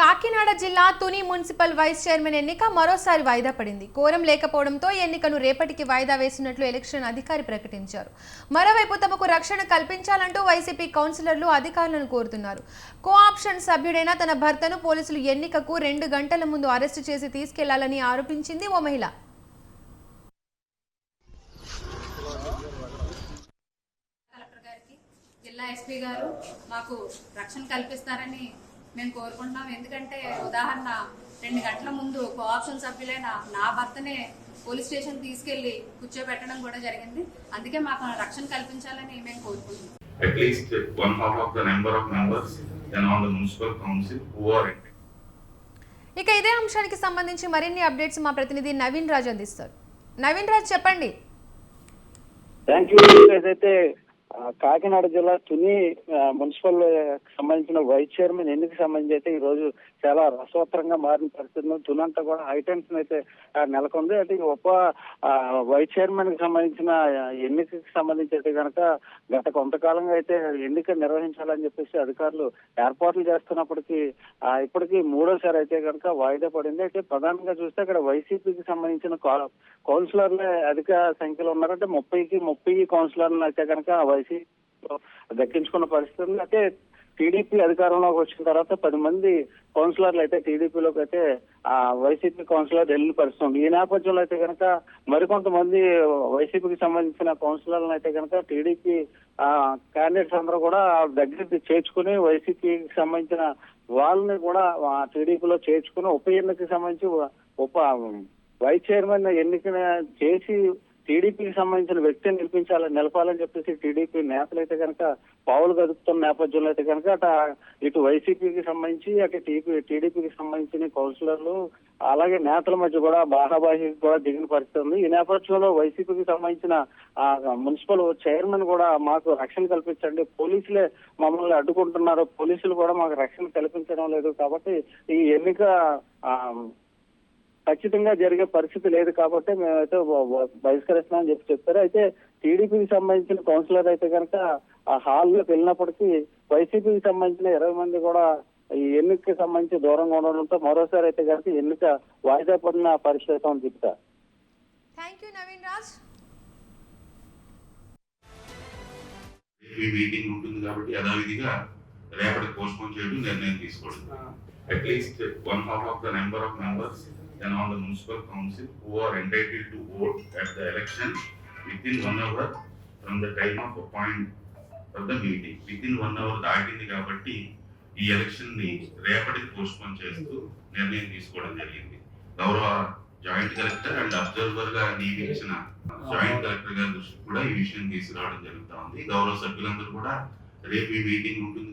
కాకినాడ జిల్లా Tuni municipal vice chairman ఎన్నిక మరోసారి వాయిదా పడింది. కోరం లేకపోవడంతో ఎన్నికను రేపటికి వాయిదా వేసినట్లు ఎలక్షన్ అధికారి ప్రకటించారు. మరోవైపు తమకు రక్షణ కల్పించాలంటూ వైసీపీ కౌన్సిలర్లు అధికారులను కోరుతున్నారు. కో ఆప్షన్ సభ్యుడైన తన భర్తను పోలీసులు ఎన్నికకు రెండు గంటల ముందు అరెస్టు చేసి తీసుకెళ్ళాలని ఆరోపించింది ఓ మహిళ. జిల్లా ఎస్పీ గారు మాకు రక్షణ కల్పిస్తారని మేము కోరుకుంటున్నాం. ఎందుకంటే ఉదాహరణ రెండు గంటల ముందు కోఆప్షన్ సభ్యులైన నా భర్తనే పోలీస్ స్టేషన్ తీసుకెళ్ళి కూర్చోబెట్టడం కూడా జరిగింది. అందుకే మాకు రక్షణ కల్పించాలని మేము కోరుకుంటున్నాం. At least one half of the number of members and on the municipal council who are ఇక ఇదే అంశానికి సంబంధించి మరిన్ని అప్డేట్స్ మా ప్రతినిధి నవీన్ రాజ్ అందిస్తారు. నవీన్ రాజ్ చెప్పండి. థ్యాంక్ యూ ఏదైతే కాకినాడ జిల్లా తుని ఆ, మున్సిపల్ సంబంధించిన వైస్ చైర్మన్ ఎన్నిక సంబంధించి అయితే ఈ రోజు చాలా రసవత్తరంగా మారిన పరిస్థితుల్లో తుని అంతా కూడా హైటెన్షన్ అయితే నెలకొంది. అయితే ఈ ఉప వైస్ చైర్మన్కి సంబంధించిన ఎన్నికకి సంబంధించి అయితే కనుక గత కొంతకాలంగా అయితే ఎన్నిక నిర్వహించాలని చెప్పేసి అధికారులు ఏర్పాట్లు చేస్తున్నప్పటికీ ఇప్పటికీ మూడోసారి అయితే కనుక వాయిదా పడింది. అయితే ప్రధానంగా చూస్తే అక్కడ వైసీపీకి సంబంధించిన కౌన్సిలర్లే అధిక సంఖ్యలో ఉన్నారంటే ముప్పైకి ముప్పై కౌన్సిలర్లు అయితే కనుక వైసీపీ దక్కించుకున్న పరిస్థితి అయితే టీడీపీ అధికారంలోకి వచ్చిన తర్వాత పది మంది కౌన్సిలర్లు అయితే టీడీపీలోకి అయితే ఆ వైసీపీ కౌన్సిలర్ వెళ్ళిన పరిస్థితి ఈ నేపథ్యంలో అయితే కనుక మరికొంతమంది వైసీపీకి సంబంధించిన కౌన్సిలర్లను అయితే కనుక టీడీపీ ఆ క్యాండిడేట్స్ అందరూ కూడా దగ్గరికి చేర్చుకుని వైసీపీకి సంబంధించిన వాళ్ళని కూడా టీడీపీలో చేర్చుకుని ఉప ఎన్నికకి సంబంధించి ఉప వైస్ చైర్మన్ ఎన్నిక చేసి టీడీపీకి సంబంధించిన వ్యక్తిని నిలిపించాలని నిలపాలని చెప్పేసి టీడీపీ నేతలు అయితే కనుక పావులు కదుపుతున్న నేపథ్యంలో అయితే కనుక అటు ఇటు వైసీపీకి సంబంధించి అటు టీపీ టీడీపీకి సంబంధించిన కౌన్సిలర్లు అలాగే నేతల మధ్య కూడా బాహాబాహి కూడా దిగిన పరిస్థితి ఉంది. ఈ నేపథ్యంలో వైసీపీకి సంబంధించిన ఆ మున్సిపల్ చైర్మన్ కూడా మాకు రక్షణ కల్పించండి. పోలీసులే మమ్మల్ని అడ్డుకుంటున్నారు. పోలీసులు కూడా మాకు రక్షణ కల్పించడం లేదు కాబట్టి ఈ ఎన్నిక ఆ, ఖచ్చితంగా జరిగే పరిస్థితి లేదు కాబట్టి మేమైతే బహిష్కరిస్తున్నామని చెప్పి చెప్పారు. అయితే టీడీపీకి సంబంధించిన కౌన్సిలర్ అయితే కనుక ఆ హాల్లోకి వెళ్ళినప్పటికీ వైసీపీకి సంబంధించిన ఇరవై మంది కూడా ఈ ఎన్నికకి సంబంధించి దూరంగా ఉండడంతో మరోసారి అయితే కనుక ఎన్నిక వాయిదా పడిన పరిస్థితి అని చెప్తా థ్యాంక్ యూ నవీన్ రాజ్. ఈ మీటింగ్ ఉంటుంది కాబట్టి యథావిధిగా రేపటి పోస్ట్పోన్ చేయడం నిర్ణయం తీసుకోవడం. At least one half of the number of members then on the municipal council who are entitled to vote at the election within one hour from the time of appoint of the meeting. Within one hour దాటింది కాబట్టి ఈ ఎలక్షన్ని రేపటికి postpone చేస్తూ నిర్ణయం తీసుకోవడం జరిగింది గౌరవ joint collector and అబ్జర్వర్గా నియమించిన జాయింట్ కలెక్టర్ గారి దృష్టికి కూడా ఈ విషయం తీసుకురావడం జరుగుతా ఉంది గౌరవ సభ్యులందరూ కూడా రేపు ఈ మీటింగ్ ఉంటుంది